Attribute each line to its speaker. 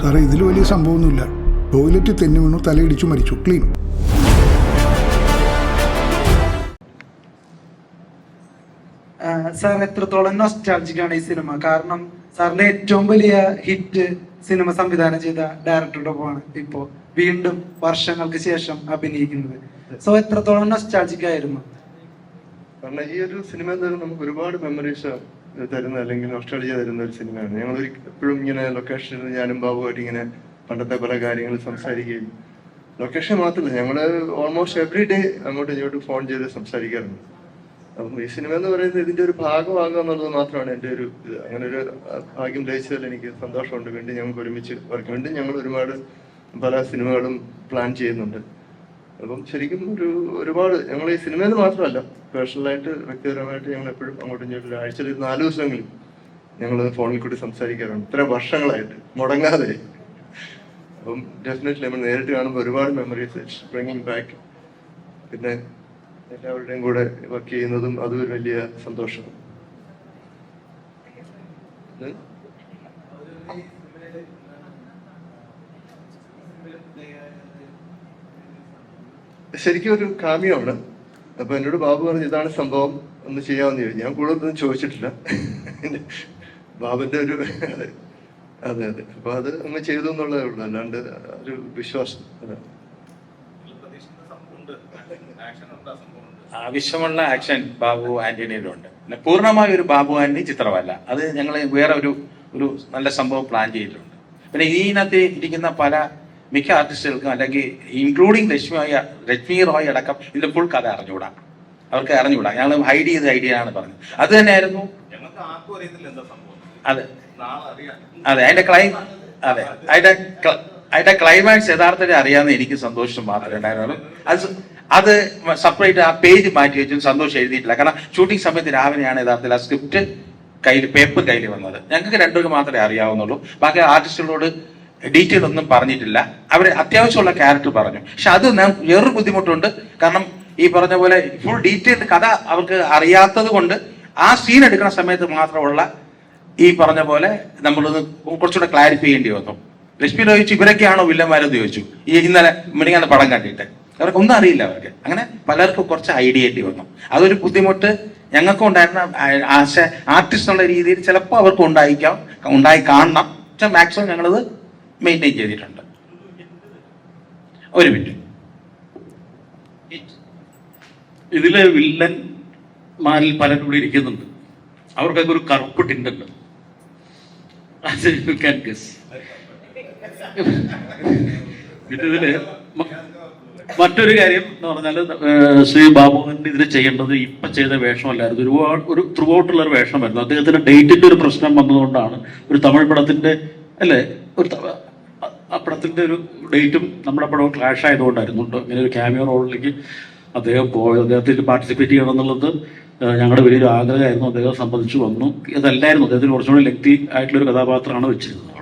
Speaker 1: സാറേ ഇതിൽ വലിയ സംഭവമൊന്നുമില്ല. ടോയ്ലറ്റ് തെന്നി വീണു തലയിടിച്ചു മരിച്ചു. ക്ലീൻ.
Speaker 2: സാർ എത്രത്തോളം നൊസ്റ്റാൾജിക് ആണ് ഈ സിനിമ. കാരണം സാറിന്റെ ഏറ്റവും വലിയ ഹിറ്റ് സിനിമ സംവിധാനം ചെയ്ത ഡയറക്ടറുടെ ഒപ്പമാണ് ഇപ്പോ വീണ്ടും വർഷങ്ങൾക്ക് ശേഷം അഭിനയിക്കുന്നത്. സോ എത്രത്തോളം നൊസ്റ്റാൾജിക് ആയിരുന്നു?
Speaker 3: കാരണം ഈ ഒരു സിനിമ എന്ന് നമുക്ക് ഒരുപാട് മെമ്മറീസ് തരുന്ന അല്ലെങ്കിൽ നൊസ്റ്റാളജിയ തരുന്ന ഒരു സിനിമയാണ്. ഞങ്ങൾ എപ്പോഴും ഇങ്ങനെ ലൊക്കേഷനിൽ ഞാനും ബാബുമായിട്ട് ഇങ്ങനെ പണ്ടത്തെ പല കാര്യങ്ങൾ സംസാരിക്കുകയും ലൊക്കേഷൻ മാത്രമല്ല ഞങ്ങൾ ഓൾമോസ്റ്റ് എവറി ഡേ അങ്ങോട്ടും ഇങ്ങോട്ടും ഫോൺ ചെയ്ത് സംസാരിക്കാറുണ്ട്. അപ്പം ഈ സിനിമ എന്ന് പറയുന്നത് ഇതിന്റെ ഒരു ഭാഗമാകുക എന്നുള്ളത് മാത്രമാണ് എന്റെ ഒരു ഇത്. അങ്ങനെ ഒരു ഭാഗ്യം ലഭിച്ചതിൽ എനിക്ക് സന്തോഷമുണ്ട്. വീണ്ടും ഞങ്ങൾക്ക് ഒരുമിച്ച് വർക്ക് വീണ്ടും ഞങ്ങൾ ഒരുപാട് പല സിനിമകളും പ്ലാൻ ചെയ്യുന്നുണ്ട്. അപ്പം ശരിക്കും ഒരു ഒരുപാട് ഞങ്ങൾ ഈ സിനിമയിൽ മാത്രമല്ല പേഴ്സണലായിട്ട് വ്യക്തിപരമായിട്ട് ഞങ്ങൾ എപ്പോഴും അങ്ങോട്ടും ഇങ്ങോട്ടും ആഴ്ചയിൽ നാല് ദിവസമെങ്കിലും ഞങ്ങൾ ഫോണിൽ കൂടി സംസാരിക്കാറുണ്ട്. ഇത്ര വർഷങ്ങളായിട്ട് മുടങ്ങാതെ. അപ്പം ഡെഫിനറ്റ്ലി നമ്മൾ നേരിട്ട് കാണുമ്പോൾ ഒരുപാട് മെമ്മറീസ് ബ്രിങ്ങിങ് ബാക്ക് പിന്നെ എല്ലാവരുടെയും കൂടെ വർക്ക് ചെയ്യുന്നതും അതും ഒരു വലിയ സന്തോഷം. ശരിക്കും ഒരു കാമ്യമാണ് അപ്പൊ എന്നോട് ബാബു പറഞ്ഞു ഇതാണ് സംഭവം ഒന്ന് ചെയ്യാമെന്ന് ചോദിച്ചു. ഞാൻ കൂടുതലൊന്നും ചോദിച്ചിട്ടില്ല. ബാബുന്റെ ഒരു അതെ അതെ. അപ്പൊ അത് അങ്ങ് ചെയ്തു എന്നുള്ളതേ ഉള്ളൂ. അല്ലാണ്ട് ഒരു വിശ്വാസം.
Speaker 4: ആവശ്യമുള്ള ആക്ഷൻ ബാബു ആന്റണിയിലുണ്ട്. പൂർണമായ ഒരു ബാബു ആന്റണി ചിത്രമല്ല. അത് ഞങ്ങൾ വേറെ ഒരു ഒരു നല്ല സംഭവം പ്ലാൻ ചെയ്തിട്ടുണ്ട്. പിന്നെ ഇതിനകത്ത് ഇരിക്കുന്ന പല മിക്ക ആർട്ടിസ്റ്റുകൾക്കും അല്ലെങ്കിൽ ഇൻക്ലൂഡിങ് ലക്ഷ്മി ലക്ഷ്മി റോയ് അടക്കം ഇതിന്റെ ഫുൾ കഥ അറിഞ്ഞുകൂടാ. അവർക്ക് അറിഞ്ഞുകൂടാ. ഞങ്ങൾ ഹൈഡ് ചെയ്ത ഐഡിയ ആണ് പറഞ്ഞത്. അത് തന്നെയായിരുന്നു. അതെ. അതെ അതിന്റെ ക്ലൈം അതെ. അതിന്റെ അതിന്റെ ക്ലൈമാക്സ് യഥാർത്ഥത്തിൽ അറിയാമെന്ന് എനിക്ക് സന്തോഷം മാത്രമേ ഉണ്ടായിരുന്നുള്ളൂ. അത് അത് സെപ്പറേറ്റ് ആ പേജ് മാറ്റി വെച്ചും സന്തോഷം എഴുതിയിട്ടില്ല. കാരണം ഷൂട്ടിംഗ് സമയത്ത് രാവിലെയാണ് യഥാർത്ഥത്തിൽ ആ സ്ക്രിപ്റ്റ് കയ്യിൽ പേപ്പർ കയ്യിൽ വന്നത്. ഞങ്ങൾക്ക് രണ്ടുപേർക്ക് മാത്രമേ അറിയാവുന്നുള്ളൂ. ബാക്കി ആർട്ടിസ്റ്റുകളോട് ഡീറ്റെയിൽ ഒന്നും പറഞ്ഞിട്ടില്ല. അവർ അത്യാവശ്യമുള്ള ക്യാരക്ടർ പറഞ്ഞു. പക്ഷെ അത് ഞാൻ വേറൊരു ബുദ്ധിമുട്ടുണ്ട്. കാരണം ഈ പറഞ്ഞ പോലെ ഫുൾ ഡീറ്റെയിൽഡ് കഥ അവർക്ക് അറിയാത്തത് കൊണ്ട് ആ സീൻ എടുക്കുന്ന സമയത്ത് മാത്രമുള്ള ഈ പറഞ്ഞ പോലെ നമ്മളൊന്ന് കുറച്ചുകൂടെ ക്ലാരിഫൈ ചെയ്യേണ്ടി വന്നു. ലക്ഷ്മി ചോദിച്ചു ഇവരൊക്കെയാണോ വില്ലന്മാരെന്ന് ചോദിച്ചു. ഈ ഇന്നലെ മിണിങ്ങാന്ന് പടം കണ്ടിട്ട്. അവർക്ക് ഒന്നും അറിയില്ല അവർക്ക്. അങ്ങനെ പലർക്കും കുറച്ച് ഐഡിയ ചെയ്യേണ്ടി വന്നു. അതൊരു ബുദ്ധിമുട്ട് ഞങ്ങൾക്കും ഉണ്ടായിരുന്ന ആശ ആർട്ടിസ്റ്റ് എന്നുള്ള രീതിയിൽ ചിലപ്പോൾ അവർക്ക് ഉണ്ടായിക്കാം ഉണ്ടായി കാണണം. മാക്സിമം ഞങ്ങളത് മെയിന്റെയിൻ ചെയ്തിട്ടുണ്ട്. ഒരു മിനിറ്റ്.
Speaker 5: ഇതിലെ വില്ലന്മാരിൽ പലരും ഇവിടെ ഇരിക്കുന്നുണ്ട്. അവർക്കൊക്കെ ഒരു കറുപ്പ് ടിണ്ടുണ്ട് guess. പിന്നെ ഇതിൽ മറ്റൊരു കാര്യം എന്ന് പറഞ്ഞാൽ ശ്രീ ബാബുവിന്റെ ഇതിൽ ചെയ്യേണ്ടത് ഇപ്പൊ ചെയ്ത വേഷമല്ലായിരുന്നു. ഒരുപാട് ഒരു ത്രൂ ഔട്ടുള്ള ഒരു വേഷമായിരുന്നു. അദ്ദേഹത്തിന് ഡേറ്റിന്റെ ഒരു പ്രശ്നം വന്നതുകൊണ്ടാണ് ഒരു തമിഴ് പടത്തിന്റെ അല്ലേ? ഒരു ആ- പടത്തിന്റെ ഒരു ഡേറ്റും നമ്മുടെ പടവും ക്ലാഷ് ആയതുകൊണ്ടായിരുന്നു. ഇങ്ങനെ ഒരു ക്യാമിയോ റോളിലേക്ക് അദ്ദേഹം പോയത്. അദ്ദേഹത്തിൽ പാർട്ടിസിപ്പേറ്റ് ചെയ്യണം എന്നുള്ളത് ഞങ്ങളുടെ വലിയൊരു ആഗ്രഹമായിരുന്നു. അദ്ദേഹം സംബന്ധിച്ചു വന്നു. ഇതല്ലായിരുന്നു അദ്ദേഹത്തിന് കുറച്ചുകൂടി ആയിട്ടുള്ള ഒരു കഥാപാത്രമാണ് വെച്ചിരുന്നത്.